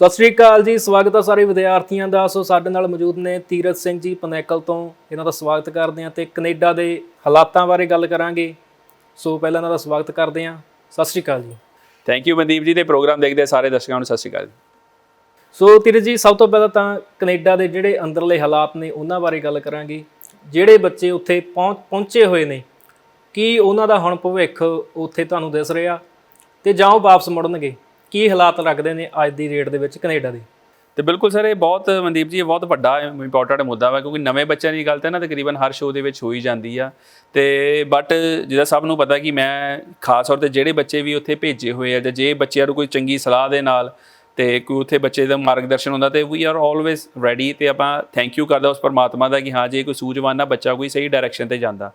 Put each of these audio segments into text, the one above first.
ਸਤਿ ਸ਼੍ਰੀ ਅਕਾਲ ਜੀ ਸਵਾਗਤ ਹੈ ਸਾਰੇ ਵਿਦਿਆਰਥੀਆਂ ਦਾ। ਸੋ ਸਾਡੇ ਨਾਲ ਮੌਜੂਦ ਨੇ ਤੀਰਤ ਸਿੰਘ ਜੀ ਪਨੈਕਲ ਤੋਂ। ਇਹਨਾਂ ਦਾ ਸਵਾਗਤ ਕਰਦੇ ਹਾਂ ਤੇ ਕੈਨੇਡਾ ਦੇ ਹਾਲਾਤਾਂ ਬਾਰੇ ਗੱਲ ਕਰਾਂਗੇ। ਸੋ ਪਹਿਲਾਂ ਇਹਨਾਂ ਦਾ ਸਵਾਗਤ ਕਰਦੇ ਹਾਂ। ਸਤਿ ਸ਼੍ਰੀ ਅਕਾਲ ਜੀ। ਥੈਂਕ ਯੂ ਮਨਦੀਪ ਜੀ ਦੇ ਪ੍ਰੋਗਰਾਮ ਦੇਖਦੇ ਸਾਰੇ ਦਰਸ਼ਕਾਂ ਨੂੰ। ਸਤਿ ਸ਼੍ਰੀ ਅਕਾਲ ਸੋ ਤੀਰਤ ਜੀ ਸਭ ਤੋਂ ਪਹਿਲਾਂ ਤਾਂ ਕੈਨੇਡਾ ਦੇ ਜਿਹੜੇ ਅੰਦਰਲੇ ਹਾਲਾਤ ਨੇ ਉਹਨਾਂ ਬਾਰੇ ਗੱਲ ਕਰਾਂਗੇ। ਜਿਹੜੇ ਬੱਚੇ ਉੱਥੇ ਪਹੁੰਚ ਪਹੁੰਚੇ ਹੋਏ ਨੇ ਕੀ ਉਹਨਾਂ ਦਾ ਹੁਣ ਭਵਿੱਖ ਉੱਥੇ ਤੁਹਾਨੂੰ ਦਿਸ ਰਿਹਾ? ਤੇ ਜਾਂ ਉਹ ਵਾਪਸ ਮੁੜਨਗੇ? ਕੀ ਹਾਲਾਤ ਰੱਖਦੇ ਨੇ ਅੱਜ ਦੀ ਰੇਟ ਦੇ ਵਿੱਚ ਕੈਨੇਡਾ ਦੇ? ਤੇ ਬਿਲਕੁਲ ਸਰ, ਇਹ ਬਹੁਤ ਮਨਦੀਪ ਜੀ, ਇਹ ਬਹੁਤ ਵੱਡਾ ਇੰਪੋਰਟੈਂਟ ਮੁੱਦਾ ਵਾ, ਕਿਉਂਕਿ ਨਵੇਂ ਬੱਚਿਆਂ ਦੀ ਗੱਲ ਤਾਂ ਨਾ ਤਕਰੀਬਨ ਹਰ ਸ਼ੋਅ ਦੇ ਵਿੱਚ ਹੋਈ ਜਾਂਦੀ ਆ। ਤੇ ਬਟ ਜਿਹਦਾ ਸਭ ਨੂੰ ਪਤਾ ਕਿ ਮੈਂ ਖਾਸ ਤੌਰ ਤੇ ਜਿਹੜੇ ਬੱਚੇ ਵੀ ਉੱਥੇ ਭੇਜੇ ਹੋਏ ਆ, ਜਾਂ ਜੇ ਬੱਚਿਆਂ ਨੂੰ ਕੋਈ ਚੰਗੀ ਸਲਾਹ ਦੇ ਨਾਲ ਤੇ ਕੋਈ ਉੱਥੇ ਬੱਚੇ ਦਾ ਮਾਰਗਦਰਸ਼ਨ ਹੁੰਦਾ ਤੇ ਵੀ ਆਰ ਆਲਵੇਸ ਰੈਡੀ ਤੇ ਆਪਾਂ ਥੈਂਕ ਯੂ ਕਰਦਾ ਉਸ ਪਰਮਾਤਮਾ ਦਾ ਕਿ ਹਾਂ, ਜੇ ਕੋਈ ਸੂਝਵਾਨ ਨਾ ਬੱਚਾ ਕੋਈ ਸਹੀ ਡਾਇਰੈਕਸ਼ਨ ਤੇ ਜਾਂਦਾ।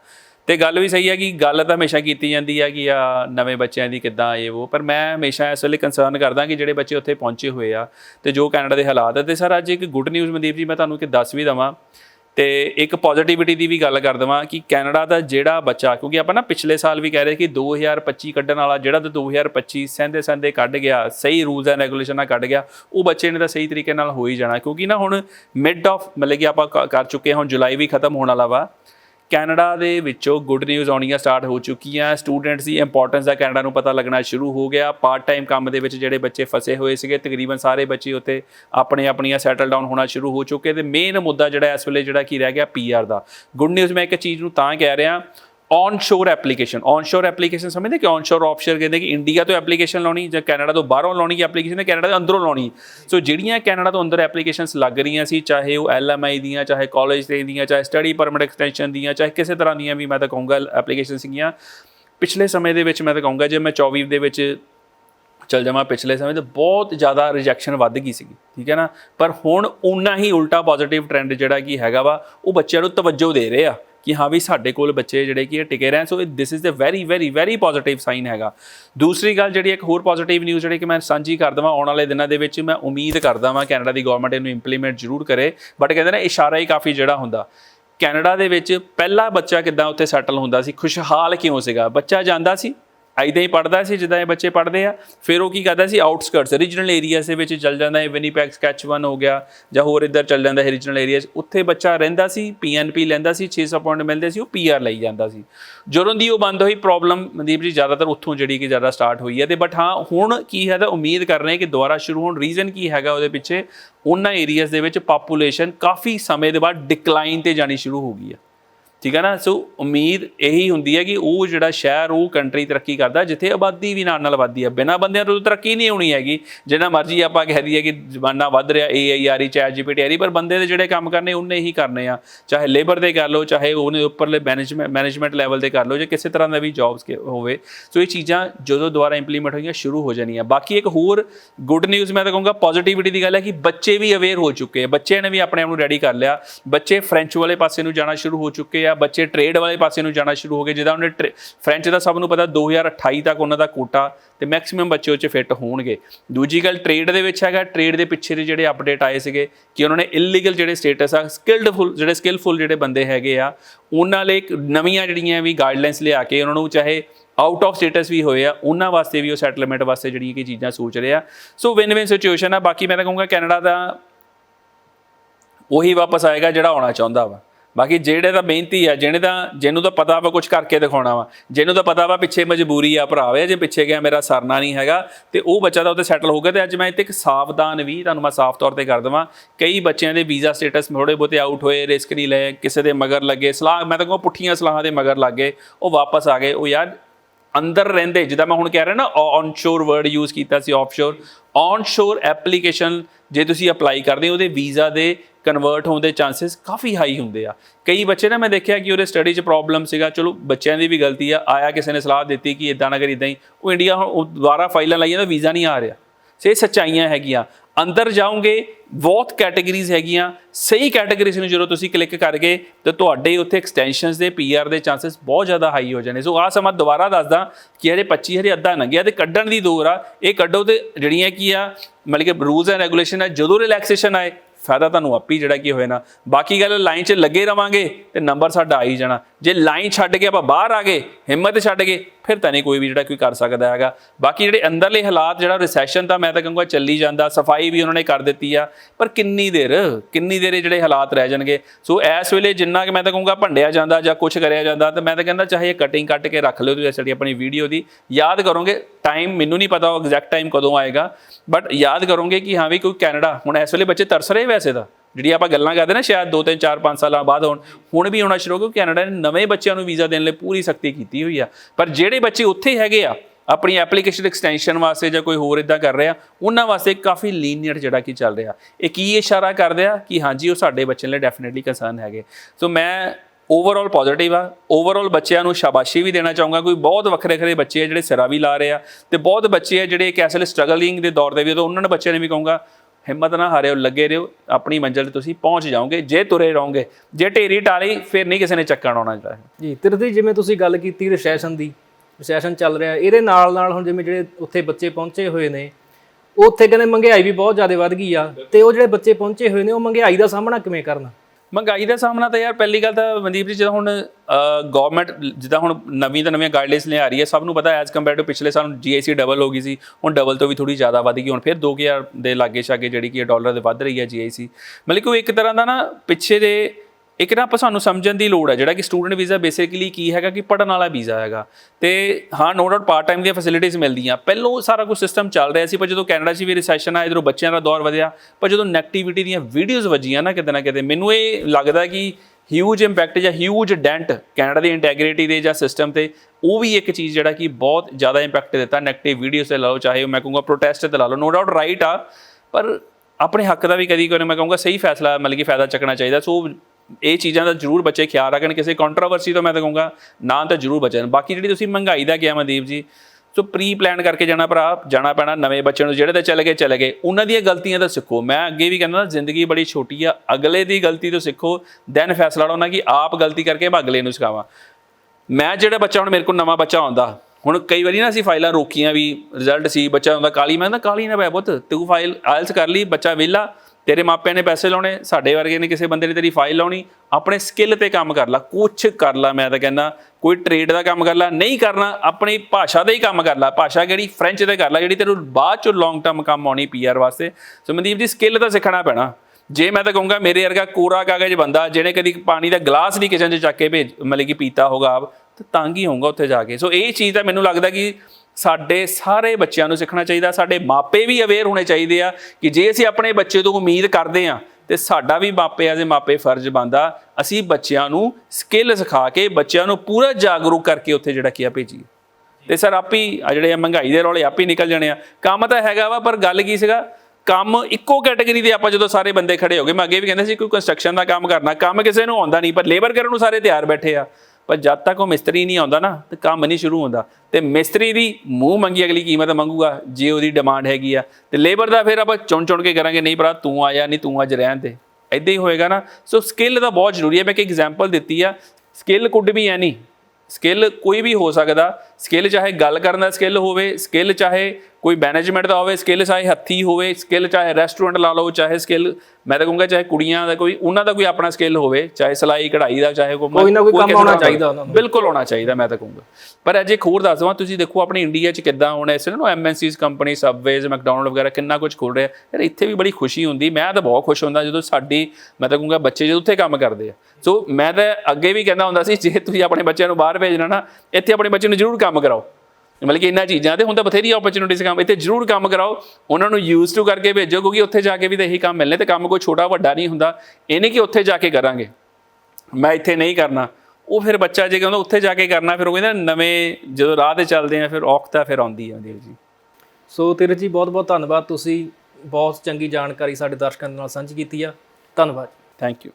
ਤੇ ਗੱਲ ਵੀ ਸਹੀ ਹੈ ਕਿ ਗੱਲ ਤਾਂ ਹਮੇਸ਼ਾ ਕੀਤੀ ਜਾਂਦੀ ਹੈ ਕਿ ਆ ਨਵੇਂ ਬੱਚਿਆਂ ਦੀ ਕਿੱਦਾਂ ਇਹ ਉਹ, ਪਰ ਮੈਂ ਹਮੇਸ਼ਾ ਇਸ ਵੇਲੇ ਕੰਸਰਨ ਕਰਦਾ ਕਿ ਜਿਹੜੇ ਬੱਚੇ ਉੱਥੇ ਪਹੁੰਚੇ ਹੋਏ ਆ ਤੇ ਜੋ ਕੈਨੇਡਾ ਦੇ ਹਾਲਾਤ ਹੈ ਤੇ ਸਰ ਅੱਜ ਇੱਕ ਗੁੱਡ ਨਿਊਜ਼ ਮਨਦੀਪ ਜੀ ਮੈਂ ਤੁਹਾਨੂੰ ਕਿ ਦੱਸ ਵੀ ਦਵਾਂ ਤੇ ਇੱਕ ਪੋਜ਼ਿਟਿਵਿਟੀ ਦੀ ਵੀ ਗੱਲ ਕਰ ਦਵਾਂ ਕਿ ਕੈਨੇਡਾ ਦਾ ਜਿਹੜਾ ਬੱਚਾ, ਕਿਉਂਕਿ ਆਪਾਂ ਨਾ ਪਿਛਲੇ ਸਾਲ ਵੀ ਕਹਿ ਰਹੇ ਕਿ 2025 ਕੱਢਣ ਵਾਲਾ ਜਿਹੜਾ ਤਾਂ 2025 ਸਹਿੰਦੇ ਸਹਿੰਦੇ ਕੱਢ ਗਿਆ, ਸਹੀ ਰੂਲਸ ਐਂਡ ਰੈਗੂਲੇਸ਼ਨ ਨਾਲ ਕੱਢ ਗਿਆ, ਉਹ ਬੱਚੇ ਨੇ ਤਾਂ ਸਹੀ ਤਰੀਕੇ ਨਾਲ ਹੋ ਹੀ ਜਾਣਾ, ਕਿਉਂਕਿ ਨਾ ਹੁਣ ਮਿਡ ਆਫ ਮਤਲਬ ਕਿ ਆਪਾਂ ਕ- ਕਰ ਚੁੱਕੇ ਹਾਂ, ਹੁਣ ਜੁਲਾਈ ਵੀ ਖਤਮ ਹੋਣ ਵਾਲਾ ਵਾ ਕੈਨੇਡਾ ਦੇ ਵਿੱਚੋਂ ਗੁੱਡ ਨਿਊਜ਼ ਆਉਣੀਆਂ ਸਟਾਰਟ ਹੋ ਚੁੱਕੀਆਂ। ਸਟੂਡੈਂਟਸ ਦੀ ਇੰਪੋਰਟੈਂਸ ਦਾ ਕੈਨੇਡਾ ਨੂੰ ਪਤਾ ਲੱਗਣਾ ਸ਼ੁਰੂ ਹੋ ਗਿਆ। ਪਾਰਟ ਟਾਈਮ ਕੰਮ ਦੇ ਵਿੱਚ ਜਿਹੜੇ ਬੱਚੇ ਫਸੇ ਹੋਏ ਸੀਗੇ, ਤਕਰੀਬਨ ਸਾਰੇ ਬੱਚੇ ਉੱਤੇ ਆਪਣੇ ਆਪਣੀਆਂ ਸੈਟਲ ਡਾਊਨ ਹੋਣਾ ਸ਼ੁਰੂ ਹੋ ਚੁੱਕੇ। ਤੇ ਮੇਨ ਮੁੱਦਾ ਜਿਹੜਾ ਇਸ ਵੇਲੇ ਜਿਹੜਾ ਕੀ ਰਹਿ ਗਿਆ ਪੀਆਰ ਦਾ। ਗੁੱਡ ਨਿਊਜ਼ ਮੈਂ ਇੱਕ ਚੀਜ਼ ਨੂੰ ਤਾਂ ਕਹਿ ਰਿਹਾ ਔਨਸ਼ੋਰ ਐਪਲੀਕੇਸ਼ਨ ਔਨਸ਼ੋਰ ਐਪਲੀਕੇਸ਼ਨ ਸਮਝਦੇ ਕਿ ਔਨਸ਼ੋਰ ਆਫਸ਼ੋਰ ਕਹਿੰਦੇ ਕਿ ਇੰਡੀਆ ਤੋਂ ਐਪਲੀਕੇਸ਼ਨ ਲਾਉਣੀ ਜਾਂ ਕੈਨੇਡਾ ਤੋਂ ਬਾਹਰੋਂ ਲਾਉਣੀ ਕਿ ਐਪਲੀਕੇਸ਼ਨ ਤੇ ਕੈਨੇਡਾ ਦੇ ਅੰਦਰੋਂ ਲਾਉਣੀ। ਸੋ ਜਿਹੜੀਆਂ ਕੈਨੇਡਾ ਤੋਂ ਅੰਦਰ ਐਪਲੀਕੇਸ਼ਨਸ ਲੱਗ ਰਹੀਆਂ ਸੀ, ਚਾਹੇ ਉਹ ਐਲਐਮਆਈ ਦੀਆਂ, ਚਾਹੇ ਕਾਲਜ ਦੇ ਦੀਆਂ, ਚਾਹੇ ਸਟੱਡੀ ਪਰਮਿਟ ਐਕਸਟੈਂਸ਼ਨ ਦੀਆਂ, ਚਾਹੇ ਕਿਸੇ ਤਰ੍ਹਾਂ ਦੀਆਂ ਵੀ ਮੈਂ ਤਾਂ ਕਹੂੰਗਾ ਐਪਲੀਕੇਸ਼ਨ ਸੀਗੀਆਂ। ਪਿਛਲੇ ਸਮੇਂ ਦੇ ਵਿੱਚ ਮੈਂ ਤਾਂ ਕਹੂੰਗਾ, ਜੇ ਮੈਂ 24 ਦੇ ਵਿੱਚ ਚਲ ਜਾਵਾਂ, ਪਿਛਲੇ ਸਮੇਂ ਤੇ ਬਹੁਤ ਜ਼ਿਆਦਾ ਰਿਜੈਕਸ਼ਨ ਵੱਧ ਗਈ ਸੀਗੀ, ਠੀਕ ਹੈ ਨਾ? ਪਰ ਹੁਣ ਉਨਾ ਹੀ ਉਲਟਾ ਪੋਜ਼ਿਟਿਵ ਟ੍ਰੈਂਡ ਜਿਹੜਾ ਕੀ ਹੈਗਾ ਵਾ, ਉਹ ਬੱਚਿਆਂ ਨੂੰ ਤਵੱਜੋ ਦੇ ਰਹੇ। ਆ ਕਿ ਹਾਂ ਵੀ ਸਾਡੇ ਕੋਲ ਬੱਚੇ ਜਿਹੜੇ ਕਿ ਆ ਟਿਕੇ ਰਹਿਣ so this is a very very very positive sign ਹੈਗਾ। ਦੂਸਰੀ ਗੱਲ ਜਿਹੜੀ ਇੱਕ ਹੋਰ ਪੋਜ਼ਿਟਿਵ ਨਿਊਜ਼ ਜਿਹੜੀ ਕਿ ਮੈਂ ਸਾਂਝੀ ਕਰ ਦਵਾਂ ਆਉਣ ਵਾਲੇ ਦਿਨਾਂ ਦੇ ਵਿੱਚ, ਮੈਂ ਉਮੀਦ ਕਰਦਾ ਵਾਂ ਕੈਨੇਡਾ ਦੀ ਗਵਰਨਮੈਂਟ ਇਹਨੂੰ ਇੰਪਲੀਮੈਂਟ ਜ਼ਰੂਰ ਕਰੇ ਬਟ ਕਹਿੰਦੇ ਨੇ ਇਸ਼ਾਰਾ ਹੀ ਕਾਫੀ ਜਿਹੜਾ ਹੁੰਦਾ। ਕੈਨੇਡਾ ਦੇ ਵਿੱਚ ਪਹਿਲਾ ਬੱਚਾ ਕਿੱਦਾਂ ਉੱਥੇ ਸੈਟਲ ਹੁੰਦਾ ਸੀ? ਖੁਸ਼ਹਾਲ ਕਿਉਂ ਸੀਗਾ? ਬੱਚਾ ਜਾਂਦਾ ਸੀ? ਐਦਾਂ ਹੀ ਪੜਦਾ ਸੀ, ਜਿੱਦਾਂ ਇਹ ਬੱਚੇ ਪੜਦੇ ਆ। ਫਿਰ ਉਹ ਕੀ ਕਰਦਾ ਸੀ ਆਊਟਸਕਰਟਸ ਰੀਜਨਲ ਏਰੀਆਸ ਦੇ ਵਿੱਚ ਚੱਲ ਜਾਂਦਾ ਹੈ ਵਿਨੀਪੈਗ ਸਕੈਚਵਨ ਹੋ ਗਿਆ ਜਾਂ ਹੋਰ ਇੱਧਰ ਚੱਲ ਜਾਂਦਾ ਹੈ ਰੀਜਨਲ ਏਰੀਆਸ ਉੱਥੇ ਬੱਚਾ ਰਹਿੰਦਾ ਸੀ ਪੀਐਨਪੀ ਲੈਂਦਾ ਸੀ 600 ਪੁਆਇੰਟ ਮਿਲਦੇ ਸੀ, ਉਹ ਪੀਆਰ ਲਈ ਜਾਂਦਾ ਸੀ। ਜਦੋਂ ਦੀ ਉਹ ਬੰਦ ਹੋਈ ਪ੍ਰੋਬਲਮ ਮਨਦੀਪ ਜੀ ਜ਼ਿਆਦਾਤਰ ਉੱਥੋਂ ਜਿਹੜੀ ਕਿ ਜ਼ਿਆਦਾ ਸਟਾਰਟ ਹੋਈ ਹੈ ਤੇ ਬਟ ਹਾਂ, ਹੁਣ ਕੀ ਹੈ ਤਾਂ ਉਮੀਦ ਕਰ ਰਹੇ ਕਿ ਦੁਬਾਰਾ ਸ਼ੁਰੂ ਹੋਣ। ਰੀਜ਼ਨ ਕੀ ਹੈਗਾ ਉਹਦੇ ਪਿੱਛੇ? ਉਹਨਾਂ ਏਰੀਆਸ ਦੇ ਵਿੱਚ ਪਾਪੂਲੇਸ਼ਨ ਕਾਫੀ ਸਮੇਂ ਦੇ ਬਾਅਦ ਡਿਕਲਾਈਨ ਤੇ ਜਾਣੀ ਸ਼ੁਰੂ ਹੋ ਗਈ ਹੈ। ਠੀਕ ਹੈ ਨਾ? ਸੋ ਉਮੀਦ ਇਹੀ ਹੁੰਦੀ ਹੈ ਕਿ ਉਹ ਜਿਹੜਾ ਸ਼ਹਿਰ, ਉਹ ਕੰਟਰੀ ਤਰੱਕੀ ਕਰਦਾ, ਜਿੱਥੇ ਆਬਾਦੀ ਵੀ ਨਾਲ ਨਾਲ ਵੱਧਦੀ ਹੈ। ਬਿਨਾਂ ਬੰਦਿਆਂ ਤੋਂ ਤਰੱਕੀ ਨਹੀਂ ਹੋਣੀ ਹੈਗੀ। ਜਿੰਨਾ ਮਰਜ਼ੀ ਆਪਾਂ ਕਹਿ ਦਈਏ ਕਿ ਜ਼ਮਾਨਾ ਵੱਧ ਰਿਹਾ ਏਆਈ ਆਰੀ ਚੈਟ ਜੀਪੀਟੀ ਰਹੀ ਪਰ ਬੰਦੇ ਦੇ ਜਿਹੜੇ ਕੰਮ ਕਰਨੇ, ਉਹਨੇ ਹੀ ਕਰਨੇ ਆ। ਚਾਹੇ ਲੇਬਰ ਦੇ ਕਰ ਲਓ, ਚਾਹੇ ਉਹਨੇ ਉੱਪਰਲੇ ਮੈਨੇਜਮੈਂਟ ਮੈਨੇਜਮੈਂਟ ਲੈਵਲ ਦੇ ਕਰ ਲਓ, ਜਾਂ ਕਿਸੇ ਤਰ੍ਹਾਂ ਦਾ ਵੀ ਜੌਬਸ ਹੋਵੇ। ਸੋ ਇਹ ਚੀਜ਼ਾਂ ਜਦੋਂ ਦੁਬਾਰਾ ਇੰਪਲੀਮੈਂਟ ਹੋਈਆਂ, ਸ਼ੁਰੂ ਹੋ ਜਾਣੀਆਂ। ਬਾਕੀ ਇੱਕ ਹੋਰ ਗੁੱਡ ਨਿਊਜ਼ ਮੈਂ ਤਾਂ ਕਹੂੰਗਾ ਪੋਜ਼ਿਟਿਵਿਟੀ ਦੀ ਗੱਲ ਹੈ ਕਿ ਬੱਚੇ ਵੀ ਅਵੇਅਰ ਹੋ ਚੁੱਕੇ ਆ। ਬੱਚਿਆਂ ਨੇ ਵੀ ਆਪਣੇ ਆਪ ਨੂੰ ਰੈਡੀ ਕਰ ਲਿਆ। ਬੱਚੇ ਫ੍ਰੈਂਚ ਵਾਲੇ ਪਾਸੇ ਨੂੰ ਜਾਣਾ ਸ਼ੁਰੂ ਹੋ ਚੁੱਕੇ ਆ, ਬੱਚੇ ਟ੍ਰੇਡ ਵਾਲੇ ਪਾਸੇ ਨੂੰ ਜਾਣਾ ਸ਼ੁਰੂ ਹੋ ਗਏ ਜਿਹਦਾ ਉਹਨੇ ਫ੍ਰੈਂਚ ਦਾ ਸਭ ਨੂੰ ਪਤਾ 2028 ਤੱਕ ਉਹਨਾਂ ਦਾ ਕੋਟਾ, ਤੇ ਮੈਕਸਿਮਮ ਬੱਚੇ ਉਹ 'ਚ ਫਿੱਟ ਹੋਣਗੇ। ਦੂਜੀ ਗੱਲ ਟ੍ਰੇਡ ਦੇ ਵਿੱਚ ਹੈਗਾ ਟ੍ਰੇਡ ਦੇ ਪਿੱਛੇ ਦੇ ਜਿਹੜੇ ਅਪਡੇਟ ਆਏ ਸੀਗੇ, ਕਿ ਉਹਨਾਂ ਨੇ ਇਲੀਗਲ ਜਿਹੜੇ ਸਟੇਟਸ ਆ ਸਕਿਲਡਫੁਲ ਜਿਹੜੇ ਸਕਿਲਫੁਲ ਜਿਹੜੇ ਬੰਦੇ ਹੈਗੇ ਆ, ਉਹਨਾਂ ਲਈ ਇੱਕ ਨਵੀਆਂ ਜਿਹੜੀਆਂ ਵੀ ਗਾਈਡਲਾਈਨਸ ਲਿਆ ਕੇ ਉਹਨਾਂ ਨੂੰ ਚਾਹੇ ਆਊਟ ਆਫ ਸਟੇਟਸ ਵੀ ਹੋਏ ਆ, ਉਹਨਾਂ ਵਾਸਤੇ ਵੀ ਉਹ ਸੈਟਲਮੈਂਟ ਵਾਸਤੇ ਜਿਹੜੀਆਂ ਕਿ ਚੀਜ਼ਾਂ ਸੋਚ ਰਹੇ ਆ। ਸੋ ਵਿਨ ਵਿਨ ਸਿਚੁਏਸ਼ਨ ਆ। ਬਾਕੀ ਮੈਂ ਤਾਂ ਕਹੂੰਗਾ ਕੈਨੇਡਾ ਦਾ ਉਹੀ ਵਾਪਸ ਆਏਗਾ ਜਿਹੜਾ ਆਉਣਾ ਚਾਹੁੰਦਾ ਵਾ। ਬਾਕੀ ਜਿਹੜੇ ਤਾਂ ਮਿਹਨਤੀ ਆ, ਜਿਹਨੇ ਤਾਂ, ਜਿਹਨੂੰ ਤਾਂ ਪਤਾ ਵਾ ਕੁਝ ਕਰਕੇ ਦਿਖਾਉਣਾ ਵਾ, ਜਿਹਨੂੰ ਤਾਂ ਪਤਾ ਵਾ ਪਿੱਛੇ ਮਜਬੂਰੀ ਆ ਭਰਾਵੇ ਜੇ ਪਿੱਛੇ ਗਿਆ ਮੇਰਾ ਸਰਨਾ ਨਹੀਂ ਹੈਗਾ, ਤੇ ਉਹ ਬੱਚਾ ਤਾਂ ਉੱਤੇ ਸੈਟਲ ਹੋ ਗਿਆ ਤੇ ਅੱਜ ਮੈਂ ਇੱਥੇ ਇੱਕ ਸਾਵਧਾਨ ਵੀ ਤੁਹਾਨੂੰ ਮੈਂ ਸਾਫ਼ ਤੌਰ ਤੇ ਕਰ ਦਵਾਂ। ਕਈ ਬੱਚਿਆਂ ਦੇ ਵੀਜ਼ਾ ਸਟੇਟਸ ਥੋੜੇ ਬਹੁਤੇ ਆਊਟ ਹੋਏ ਰਿਸਕ ਨਹੀਂ ਲਏ, ਕਿਸੇ ਦੇ ਮਗਰ ਲੱਗੇ, ਸਲਾਹ, ਮੈਂ ਤਾਂ ਕਹਾਂ ਪੁੱਠੀਆਂ ਸਲਾਹਾਂ ਦੇ ਮਗਰ ਲੱਗੇ ਉਹ ਵਾਪਸ ਆ ਗਏ, ਉਹ ਯਾਰ ਅੰਦਰ ਰਹਿੰਦੇ, ਜਿੱਦਾਂ ਮੈਂ ਹੁਣ ਕਹਿ ਰਿਹਾ ਨਾ ਔਨਸ਼ੋਰ ਵਰਡ ਯੂਜ਼ ਕੀਤਾ ਸੀ ਆਫਸ਼ੋਰ ਔਨਸ਼ੋਰ ਐਪਲੀਕੇਸ਼ਨ ਜੇ ਤੁਸੀਂ ਅਪਲਾਈ ਕਰਦੇ ਹੋ, ਉਹਦੇ ਵੀਜ਼ਾ ਦੇ ਕਨਵਰਟ ਹੋਣ ਦੇ ਚਾਂਸਸ ਕਾਫੀ ਹਾਈ ਹੁੰਦੇ ਆ। ਕਈ ਬੱਚੇ ਨਾ, ਮੈਂ ਦੇਖਿਆ ਕਿ ਉਹਦੇ ਸਟੱਡੀ 'ਚ ਪ੍ਰੋਬਲਮ ਸੀਗਾ, ਚਲੋ ਬੱਚਿਆਂ ਦੀ ਵੀ ਗਲਤੀ ਆ, ਆਇਆ ਕਿਸੇ ਨੇ ਸਲਾਹ ਦਿੱਤੀ ਕਿ ਇਦਾਂ ਨਾ ਕਰ ਇਦਾਂ ਹੀ, ਉਹ ਇੰਡੀਆ ਹੁਣ ਦੁਬਾਰਾ ਫਾਈਲਾਂ ਲਾਈਆਂ ਤਾਂ ਵੀਜ਼ਾ ਨਹੀਂ ਆ ਰਿਹਾ। ਸੇ ਸੱਚਾਈਆਂ ਹੈਗੀਆਂ। ਅੰਦਰ ਜਾਓਗੇ, ਬਹੁਤ ਕੈਟਾਗਰੀਜ਼ ਹੈਗੀਆਂ, ਸਹੀ ਕੈਟਾਗਰੀਜ਼ ਨੂੰ ਜਦੋਂ ਤੁਸੀਂ ਕਲਿੱਕ ਕਰਗੇ, ਤੇ ਤੁਹਾਡੇ ਉੱਥੇ ਐਕਸਟੈਂਸ਼ਨਸ ਦੇ ਪੀਆਰ ਦੇ ਚਾਂਸਸ ਬਹੁਤ ਜ਼ਿਆਦਾ ਹਾਈ ਹੋ ਜਾਣੇ। ਸੋ ਆ ਸਮਾਂ ਦੁਬਾਰਾ ਦੱਸਦਾ ਕਿ ਹਰੇ 25 ਹਰੇ ਅੱਧਾ ਲੰਘਿਆ ਤੇ ਕੱਢਣ ਦੀ ਦੌਰ ਆ, ਇਹ ਕੱਢੋ ਤੇ ਜਿਹੜੀਆਂ ਕੀ ਆ, ਮਤਲਬ ਕਿ ਰੂਲਸ ਐਂਡ ਰੈਗੂਲੇਸ਼ਨ ਆ, ਜਦੋਂ ਰਿਲੈਕਸੇਸ਼ਨ ਆਏ, ਫਾਇਦਾ ਤੁਹਾਨੂੰ ਆਪੀ ਜਿਹੜਾ ਕੀ ਹੋਏ ਨਾ। ਬਾਕੀ ਗੱਲ ਲਾਈਨ 'ਚ ਲੱਗੇ ਰਵਾਂਗੇ ਤੇ ਨੰਬਰ ਸਾਡਾ ਆ ਹੀ ਜਾਣਾ। ਜੇ ਲਾਈਨ ਛੱਡ ਕੇ ਆਪਾਂ ਬਾਹਰ ਆ ਗਏ, ਹਿੰਮਤ ਛੱਡ ਗਏ, ਫਿਰ ਤਾਂ ਨਹੀਂ ਕੋਈ ਵੀ ਜਿਹੜਾ ਕੋਈ ਕਰ ਸਕਦਾ ਹੈਗਾ। ਬਾਕੀ ਜਿਹੜੇ ਅੰਦਰਲੇ ਹਾਲਾਤ, ਜਿਹੜਾ ਰਿਸੈਸ਼ਨ ਤਾਂ ਮੈਂ ਤਾਂ ਕਹੂੰਗਾ ਚੱਲੀ ਜਾਂਦਾ, ਸਫ਼ਾਈ ਵੀ ਉਹਨਾਂ ਨੇ ਕਰ ਦਿੱਤੀ ਆ, ਪਰ ਕਿੰਨੀ ਦੇਰ ਕਿੰਨੀ ਦੇਰ ਇਹ ਜਿਹੜੇ ਹਾਲਾਤ ਰਹਿ ਜਾਣਗੇ? ਸੋ ਇਸ ਵੇਲੇ ਜਿੰਨਾ ਕਿ ਮੈਂ ਤਾਂ ਕਹੂੰਗਾ ਭੰਡਿਆ ਜਾਂਦਾ ਜਾਂ ਕੁਝ ਕਰਿਆ ਜਾਂਦਾ, ਤਾਂ ਮੈਂ ਤਾਂ ਕਹਿੰਦਾ ਚਾਹੇ ਇਹ ਕਟਿੰਗ ਕੱਟ ਕੇ ਰੱਖ ਲਿਓ ਤੁਸੀਂ ਸਾਡੀ ਆਪਣੀ ਵੀਡੀਓ ਦੀ। ਯਾਦ ਕਰੋਗੇ ਟਾਈਮ ਮੈਨੂੰ ਨਹੀਂ ਪਤਾ ਉਹ ਐਗਜ਼ੈਕਟ ਟਾਈਮ ਕਦੋਂ ਆਏਗਾ ਬਟ ਯਾਦ ਕਰੋਗੇ ਕਿ ਹਾਂ ਵੀ ਕੋਈ ਕੈਨੇਡਾ ਹੁਣ ਇਸ ਵੇਲੇ ਬੱਚੇ ਤਰਸ ਰਹੇ ਵੈਸੇ ਤਾਂ। ਜਿਹੜੀ ਆਪਾਂ ਗੱਲਾਂ ਕਰਦੇ ਨਾ ਸ਼ਾਇਦ 2 3 4 5 ਸਾਲਾਂ ਬਾਅਦ ਹੋਣ, ਹੁਣ ਵੀ ਹੋਣਾ ਸ਼ੁਰੂ ਹੋ ਗਿਆ। ਕੈਨੇਡਾ ਨੇ ਨਵੇਂ ਬੱਚਿਆਂ ਨੂੰ ਵੀਜ਼ਾ ਦੇਣ ਲਈ ਪੂਰੀ ਸਖਤੀ ਕੀਤੀ ਹੋਈ ਆ। ਪਰ ਜਿਹੜੇ ਬੱਚੇ ਉੱਥੇ ਹੈਗੇ ਆ, ਆਪਣੀ ਐਪਲੀਕੇਸ਼ਨ ਐਕਸਟੈਂਸ਼ਨ ਵਾਸਤੇ ਜਾਂ ਕੋਈ ਹੋਰ ਇਦਾਂ ਕਰ ਰਿਹਾ ਉਹਨਾਂ ਵਾਸਤੇ ਕਾਫੀ ਲੀਨੀਅਰ ਜਿਹੜਾ ਕੀ ਚੱਲ ਰਿਹਾ। ਇਹ ਕੀ ਇਸ਼ਾਰਾ ਕਰਦੇ ਆ ਕਿ ਹਾਂਜੀ, ਉਹ ਸਾਡੇ ਬੱਚਿਆਂ ਲਈ ਡੈਫੀਨਿਟਲੀ ਕੰਸਰਨ ਹੈਗੇ। ਸੋ ਮੈਂ ਓਵਰਆਲ ਪੋਜ਼ਿਟਿਵ ਆ। ਓਵਰਆਲ ਬੱਚਿਆਂ ਨੂੰ ਸ਼ਾਬਾਸ਼ੀ ਵੀ ਦੇਣਾ ਚਾਹੂੰਗਾ। ਕੋਈ ਬਹੁਤ ਵੱਖਰੇ ਵੱਖਰੇ ਬੱਚੇ ਆ ਜਿਹੜੇ ਸਿਰਾ ਵੀ ਲਾ ਰਹੇ ਆ ਤੇ ਬਹੁਤ ਬੱਚੇ ਆ ਜਿਹੜੇ ਇੱਕ ਐਸਲ ਸਟਰਗਲਿੰਗ ਦੇ ਦੌਰ ਦੇ ਵੀ ਉਹਨਾਂ ਨੇ ਬੱਚਿਆਂ ਨੇ ਵੀ ਕਹੂੰਗਾ ਹਿੰਮਤ ਨਾ ਹਾਰਿਓ, ਲੱਗੇ ਰਹੋ, ਆਪਣੀ ਮੰਜ਼ਿਲ ਤੇ ਤੁਸੀਂ ਪਹੁੰਚ ਜਾਓਗੇ, ਜੇ ਤੁਰੇ ਰਹੋਗੇ, ਜੇ ਢੇਰੀ ਟਾਲੀ, ਫਿਰ ਨਹੀਂ ਕਿਸੇ ਨੇ ਚੱਕਣ ਆਉਣਾ ਜਿਹੜਾ ਜੀ ਤਿਰਦੀ ਜਿਵੇਂ ਤੁਸੀਂ ਗੱਲ ਕੀਤੀ ਰਿਸੈਸ਼ਨ ਦੀ ਰਿਸੈਸ਼ਨ ਚੱਲ ਰਿਹਾ, ਇਹਦੇ ਨਾਲ ਨਾਲ ਹੁਣ ਜਿਵੇਂ ਜਿਹੜੇ ਉੱਥੇ ਬੱਚੇ ਪਹੁੰਚੇ ਹੋਏ ਨੇ ਉੱਥੇ ਕਹਿੰਦੇ ਮਹਿੰਗਾਈ ਵੀ ਬਹੁਤ ਜ਼ਿਆਦਾ ਵੱਧ ਗਈ ਆ, ਤੇ ਉਹ ਜਿਹੜੇ ਬੱਚੇ ਪਹੁੰਚੇ ਹੋਏ ਨੇ, ਉਹ ਮਹਿੰਗਾਈ ਦਾ ਸਾਹਮਣਾ ਕਿਵੇਂ ਕਰਨ? ਮਹਿੰਗਾਈ ਦਾ ਸਾਹਮਣਾ ਤਾਂ ਯਾਰ ਪਹਿਲੀ ਗੱਲ ਤਾਂ ਮਨਦੀਪ ਜੀ, ਜਦੋਂ ਹੁਣ ਗਵਰਨਮੈਂਟ ਜਿੱਦਾਂ ਹੁਣ ਨਵੀਂ ਤਾਂ ਨਵੀਆਂ ਗਾਈਡਲਾਈਨਸ ਲਿਆ ਰਹੀ ਹੈ, ਸਭ ਨੂੰ ਪਤਾ ਐਜ਼ ਕੰਪੇਅਰ ਟੂ ਪਿਛਲੇ ਸਾਲ ਜੀਆਈਸੀ ਡਬਲ ਹੋ ਗਈ ਸੀ, ਹੁਣ ਡਬਲ ਤੋਂ ਵੀ ਥੋੜੀ ਜ਼ਿਆਦਾ ਵਧ ਗਈ, ਹੁਣ ਫਿਰ 2000 ਦੇ ਲਾਗੇ ਛਾਗੇ ਜਿਹੜੀ ਕਿ ਡਾਲਰ ਦੇ ਵੱਧ ਰਹੀ ਹੈ ਜੀਆਈਸੀ ਮਤਲਬ ਕਿ ਉਹ ਇੱਕ ਤਰ੍ਹਾਂ ਦਾ ਨਾ ਪਿੱਛੇ ਦੇ ਇੱਕ ਨਾ ਆਪਾਂ ਸਾਨੂੰ ਸਮਝਣ ਦੀ ਲੋੜ ਹੈ, ਜਿਹੜਾ ਕਿ ਸਟੂਡੈਂਟ ਵੀਜ਼ਾ ਬੇਸਿਕਲੀ ਕੀ ਹੈਗਾ ਕਿ ਪੜਨ ਵਾਲਾ ਵੀਜ਼ਾ ਹੈਗਾ। ਤੇ ਹਾਂ ਨੋ ਡਾਊਟ ਪਾਰਟ ਟਾਈਮ ਦੀਆਂ ਫੈਸਿਲਿਟੀਆਂ ਮਿਲਦੀਆਂ। ਪਹਿਲੋਂ ਸਾਰਾ ਕੁਝ ਸਿਸਟਮ ਚੱਲ ਰਿਹਾ ਸੀ, ਪਰ ਜਦੋਂ ਕੈਨੇਡਾ 'ਚ ਵੀ ਰਿਸੈਸ਼ਨ ਆਇਆ, ਜਦੋਂ ਬੱਚਿਆਂ ਦਾ ਦੌਰ ਵਧਿਆ, ਪਰ ਜਦੋਂ ਨੈਗੇਟਿਵਿਟੀ ਦੀਆਂ ਵੀਡੀਓਜ਼ ਵੱਜੀਆਂ ਨਾ ਕਿਤੇ ਨਾ ਕਿਤੇ, ਮੈਨੂੰ ਇਹ ਲੱਗਦਾ ਕਿ ਹਿਊਜ ਇੰਪੈਕਟ ਜਾਂ ਹਿਊਜ ਡੈਂਟ ਕੈਨੇਡਾ ਦੀ ਇੰਟੈਗ੍ਰਿਟੀ ਦੇ ਜਾਂ ਸਿਸਟਮ ਤੇ, ਉਹ ਵੀ ਇੱਕ ਚੀਜ਼ ਜਿਹੜਾ ਕਿ ਬਹੁਤ ਜ਼ਿਆਦਾ ਇੰਪੈਕਟ ਦਿੱਤਾ ਨੈਗੇਟਿਵ ਵੀਡੀਓਜ਼ ਤੇ ਲਾਓ, ਚਾਹੇ ਉਹ ਮੈਂ ਕਹੂੰਗਾ ਪ੍ਰੋਟੈਸਟ ਤੇ ਲਾ ਲਓ। ਨੋ ਡਾਊਟ ਰਾਈਟ ਆ, ਪਰ ਆਪਣੇ ਹੱਕ ਦਾ ਵੀ ਕਦੀ ਕੋਈ ਮੈਂ ਕਹੂੰਗਾ ਸਹੀ ਫੈਸਲਾ, ਮਤਲਬ ਕਿ ਫਾਇਦਾ ਚੱਕਣਾ ਚਾਹੀਦਾ। ਸੋ ਇਹ ਚੀਜ਼ਾਂ ਦਾ ਜ਼ਰੂਰ ਬੱਚੇ ਖਿਆਲ ਰੱਖਣ, ਕਿਸੇ ਕੰਟਰੋਵਰਸੀ ਤੋਂ ਮੈਂ ਤਾਂ ਕਹੂੰਗਾ ਨਾ ਤਾਂ ਜ਼ਰੂਰ ਬਚਣ ਬਾਕੀ ਜਿਹੜੀ ਤੁਸੀਂ ਮਹਿੰਗਾਈ ਦਾ ਕਿਹਾ ਮਨਦੀਪ ਜੀ, ਸੋ ਪ੍ਰੀ ਪਲਾਨ ਕਰਕੇ ਜਾਣਾ ਭਰਾ, ਜਾਣਾ ਪੈਣਾ ਨਵੇਂ ਬੱਚਿਆਂ ਨੂੰ, ਜਿਹੜੇ ਤਾਂ ਚਲੇ ਗਏ ਚਲੇ ਗਏ। ਉਹਨਾਂ ਦੀਆਂ ਗਲਤੀਆਂ ਤਾਂ ਸਿੱਖੋ। ਮੈਂ ਅੱਗੇ ਵੀ ਕਹਿੰਦਾ ਜ਼ਿੰਦਗੀ ਬੜੀ ਛੋਟੀ ਆ, ਅਗਲੇ ਦੀ ਗਲਤੀ ਤੋਂ ਸਿੱਖੋ ਦੈਨ ਫੈਸਲਾ ਲਓ ਨਾ ਕਿ ਆਪ ਗਲਤੀ ਕਰਕੇ ਮੈਂ ਅਗਲੇ ਨੂੰ ਸਿਖਾਵਾਂ। ਮੈਂ ਜਿਹੜਾ ਬੱਚਾ ਹੁਣ ਮੇਰੇ ਕੋਲ ਨਵਾਂ ਬੱਚਾ ਆਉਂਦਾ, ਹੁਣ ਕਈ ਵਾਰੀ ਨਾ ਅਸੀਂ ਫਾਈਲਾਂ ਰੋਕੀਆਂ ਵੀ ਰਿਜ਼ਲਟ ਸੀ, ਬੱਚਾ ਹੁੰਦਾ ਕਾਲੀ, ਮੈਂ ਕਹਿੰਦਾ ਕਾਲੀ ਨਾ ਪੈ ਪੁੱਤ, ਤੂੰ ਫਾਈਲ ਆਇਲਸ ਕਰ ਲਈ, ਬੱਚਾ ਵਿਹਲਾ ਤੇਰੇ ਮਾਪਿਆਂ ਨੇ ਪੈਸੇ ਲਾਉਣੇ, ਸਾਡੇ ਵਰਗੇ ਨੇ ਕਿਸੇ ਬੰਦੇ ਨੇ ਤੇਰੀ ਫਾਈਲ ਲਾਉਣੀ, ਆਪਣੇ ਸਕਿੱਲ ਤੇ ਕੰਮ ਕਰ ਲੈ, ਕੁਛ ਕਰ ਲੈ, ਮੈਂ ਤਾਂ ਕਹਿੰਦਾ, ਕੋਈ ਟ੍ਰੇਡ ਦਾ ਕੰਮ ਕਰ ਲੈ, ਨਹੀਂ ਕਰਨਾ, ਆਪਣੀ ਭਾਸ਼ਾ ਦਾ ਹੀ ਕੰਮ ਕਰ ਲੈ, ਭਾਸ਼ਾ ਕਿਹੜੀ ਫ੍ਰੈਂਚ ਤੇ ਕਰ ਲੈ, ਜਿਹੜੀ ਤੈਨੂੰ ਬਾਅਦ ਚ ਲੌਂਗ ਟਰਮ ਕੰਮ ਆਉਣੀ ਪੀਆਰ ਵਾਸਤੇ। ਸੋ ਮਨਦੀਪ ਜੀ ਸਕਿੱਲ ਤਾਂ ਸਿੱਖਣਾ ਪੈਣਾ। ਜੇ ਮੈਂ ਤਾਂ ਕਹੂੰਗਾ, ਮੇਰੇ ਵਰਗਾ ਕੋਰਾ ਕਾਗਜ਼ ਬੰਦਾ, ਜਿਹਨੇ ਕਦੀ ਪਾਣੀ ਦਾ ਗਲਾਸ ਨਹੀਂ ਕਿਚਨ 'ਚ ਚੱਕ ਕੇ ਭੇਜ, ਮਤਲਬ ਕਿ ਪੀਤਾ ਹੋਗਾ ਆਪ, ਤੇ ਤੰਗ ਹੀ ਹੋਊਗਾ ਉੱਥੇ ਜਾ ਕੇ? ਸੋ ਇਹ ਚੀਜ਼ ਤਾਂ ਮੈਨੂੰ ਲੱਗਦਾ ਕਿ ਸਾਡੇ ਸਾਰੇ ਬੱਚਿਆਂ ਨੂੰ ਸਿੱਖਣਾ ਚਾਹੀਦਾ, ਸਾਡੇ ਮਾਪੇ ਵੀ ਅਵੇਅਰ ਹੋਣੇ ਚਾਹੀਦੇ ਆ ਕਿ ਜੇ ਅਸੀਂ ਆਪਣੇ ਬੱਚੇ ਤੋਂ ਉਮੀਦ ਕਰਦੇ ਆ ਤੇ ਸਾਡਾ ਵੀ ਮਾਪੇ ਐਜ਼ ਮਾਪੇ ਫਰਜ਼ ਬੰਦਾ ਅਸੀਂ ਬੱਚਿਆਂ ਨੂੰ ਸਕਿੱਲ ਸਿਖਾ ਕੇ ਬੱਚਿਆਂ ਨੂੰ ਪੂਰਾ ਜਾਗਰੂਕ ਕਰਕੇ ਉੱਥੇ ਜਿਹੜਾ ਕੀ ਆ ਭੇਜੀ ਤੇ ਸਰ, ਆਪੀ ਆ ਜਿਹੜੇ ਆ ਮਹਿੰਗਾਈ ਦੇ ਰੌਲੇ, ਆਪੇ ਨਿਕਲ ਜਾਣੇ ਆ। ਕੰਮ ਤਾਂ ਹੈਗਾ ਵਾ, ਪਰ ਗੱਲ ਕੀ ਸੀਗਾ? ਕੰਮ ਇੱਕੋ ਕੈਟਾਗਰੀ ਦੇ ਆਪਾਂ ਜਦੋਂ ਸਾਰੇ ਬੰਦੇ ਖੜੇ ਹੋ ਗਏ, ਮੈਂ ਅੱਗੇ ਵੀ ਕਹਿੰਦਾ ਸੀ, ਕੋਈ ਕੰਸਟਰਕਸ਼ਨ ਦਾ ਕੰਮ ਕਰਨਾ, ਕੰਮ ਕਿਸੇ ਨੂੰ ਆਉਂਦਾ ਨਹੀਂ, ਪਰ ਲੇਬਰ ਕਰਨ ਨੂੰ ਸਾਰੇ ਤਿਆਰ ਬੈਠੇ ਆ। ਪਰ ਜਦ ਤੱਕ ਉਹ ਮਿਸਤਰੀ ਨਹੀਂ ਆਉਂਦਾ ਨਾ, ਤੇ ਕੰਮ ਨਹੀਂ ਸ਼ੁਰੂ ਹੁੰਦਾ। ਤੇ ਮਿਸਤਰੀ ਦੀ ਮੂੰਹ ਮੰਗੀ ਅਗਲੀ ਕੀਮਤ ਮੰਗੂਗਾ, ਜੇ ਉਹਦੀ ਡਿਮਾਂਡ ਹੈਗੀ ਆ। ਤੇ ਲੇਬਰ ਦਾ ਫਿਰ ਆਪਾਂ ਚੁਣ ਚੁਣ ਕੇ ਕਰਾਂਗੇ, ਨਹੀਂ ਭਰਾ, ਤੂੰ ਆਇਆ, ਨਹੀਂ ਤੂੰ ਅੱਜ ਰਹਿਣ 'ਤੇ ਇਦਾਂ ਹੀ ਹੋਏਗਾ ਨਾ। ਸੋ ਸਕਿੱਲ ਦਾ ਬਹੁਤ ਜ਼ਰੂਰੀ ਹੈ ਮੈਂ ਇੱਕ ਐਗਜ਼ਾਮਪਲ ਦਿੱਤੀ ਆ। Skill could be any skill ਕੋਈ ਵੀ ਹੋ ਸਕਦਾ। ਸਕਿੱਲ ਚਾਹੇ ਗੱਲ ਕਰਨ ਦਾ ਸਕਿੱਲ ਹੋਵੇ ਸਕਿੱਲ ਚਾਹੇ ਕੋਈ ਮੈਨੇਜਮੈਂਟ ਦਾ ਹੋਵੇ ਸਕਿੱਲ ਚਾਹੇ ਹੱਥੀ ਹੋਵੇ ਸਕਿੱਲ ਚਾਹੇ ਰੈਸਟੋਰੈਂਟ ਲਾ ਲਓ ਚਾਹੇ ਸਕਿੱਲ ਮੈਂ ਤਾਂ ਕਹੂੰਗਾ ਚਾਹੇ ਕੁੜੀਆਂ ਦਾ ਕੋਈ ਉਹਨਾਂ ਦਾ ਕੋਈ ਆਪਣਾ ਸਕਿੱਲ ਹੋਵੇ ਚਾਹੇ ਸਿਲਾਈ ਕਢਾਈ ਦਾ ਚਾਹੇ ਕੋਈ ਕੋਈ ਨਾ ਕੋਈ ਕੰਮ ਆਉਣਾ। ਚਾਹੀਦਾ ਉਹਨਾਂ ਨੂੰ। ਬਿਲਕੁਲ ਹੋਣਾ ਚਾਹੀਦਾ ਮੈਂ ਤਾਂ ਕਹੂੰਗਾ ਪਰ ਅਜੇ ਇੱਕ ਹੋਰ ਦੱਸ ਦਵਾਂ ਤੁਸੀਂ ਦੇਖੋ ਆਪਣੀ ਇੰਡੀਆ 'ਚ ਕਿੱਦਾਂ ਹੁਣ ਇਸ ਨੂੰ ਐਮਐਨਸੀਜ਼ ਕੰਪਨੀ ਸਬਵੇਜ਼ ਮੈਕਡੋਨਲਡ ਵਗੈਰਾ ਕਿੰਨਾ ਕੁਝ ਖੁੱਲ ਰਿਹਾ ਯਾਰ ਇੱਥੇ ਵੀ ਬੜੀ ਖੁਸ਼ੀ ਹੁੰਦੀ ਮੈਂ ਤਾਂ ਬਹੁਤ ਖੁਸ਼ ਹੁੰਦਾ ਜਦੋਂ ਸਾਡੀ ਮੈਂ ਤਾਂ ਕਹੂੰਗਾ ਬੱਚੇ ਜਦੋਂ ਉੱਥੇ ਕੰਮ ਕਰਦੇ ਆ ਸੋ ਮੈਂ ਤਾਂ ਅੱਗੇ ਵੀ ਕਹਿੰਦਾ ਹੁੰਦਾ ਸੀ ਜੇ ਤੁਸੀਂ ਆਪਣੇ ਬੱਚਿਆਂ ਨੂੰ ਬਾਹਰ ਭੇਜਣਾ ਨਾ ਇੱਥੇ ਆਪਣੇ ਬੱਚੇ ਨੂੰ ਜ਼ਰੂਰ ਕੰਮ ਕਰਾਓ ਮਤਲਬ ਕਿ ਇਹਨਾਂ ਚੀਜ਼ਾਂ ਤੇ ਹੁਣ ਤਾਂ ਬਥੇਰੀ ਓਪਰਚ्युनिटीज ਕੰਮ ਇੱਥੇ ਜ਼ਰੂਰ ਕੰਮ ਕਰਾਓ। ਉਹਨਾਂ ਨੂੰ ਯੂਜ਼ ਟੂ ਕਰਕੇ ਭੇਜੋ ਕਿਉਂਕਿ ਉੱਥੇ ਜਾ ਕੇ ਵੀ ਤਾਂ ਇਹੀ ਕੰਮ ਮਿਲਨੇ ਤੇ ਕੰਮ ਕੋਈ ਛੋਟਾ ਵੱਡਾ ਨਹੀਂ ਹੁੰਦਾ। ਇਹ ਨਹੀਂ ਕਿ ਉੱਥੇ ਜਾ ਕੇ ਕਰਾਂਗੇ। ਮੈਂ ਇੱਥੇ ਨਹੀਂ ਕਰਨਾ। ਉਹ ਫਿਰ ਬੱਚਾ ਜੇ ਕਹਿੰਦਾ ਉੱਥੇ ਜਾ ਕੇ ਕਰਨਾ ਫਿਰ ਉਹ ਕਹਿੰਦਾ ਨਵੇਂ ਜਦੋਂ ਰਾਹ ਤੇ ਚੱਲਦੇ ਆ ਫਿਰ ਔਖਤਾ ਫਿਰ ਆਉਂਦੀ ਆ ਦੇਵ ਜੀ। ਸੋ ਤੇਰੇ ਜੀ ਬਹੁਤ ਬਹੁਤ ਧੰਨਵਾਦ। ਤੁਸੀਂ ਬਹੁਤ ਚੰਗੀ ਜਾਣਕਾਰੀ ਸਾਡੇ ਦਰਸ਼ਕਾਂ ਦੇ ਨਾਲ ਸਾਂਝੀ ਕੀਤੀ ਆ। ਧੰਨਵਾਦ। Thank you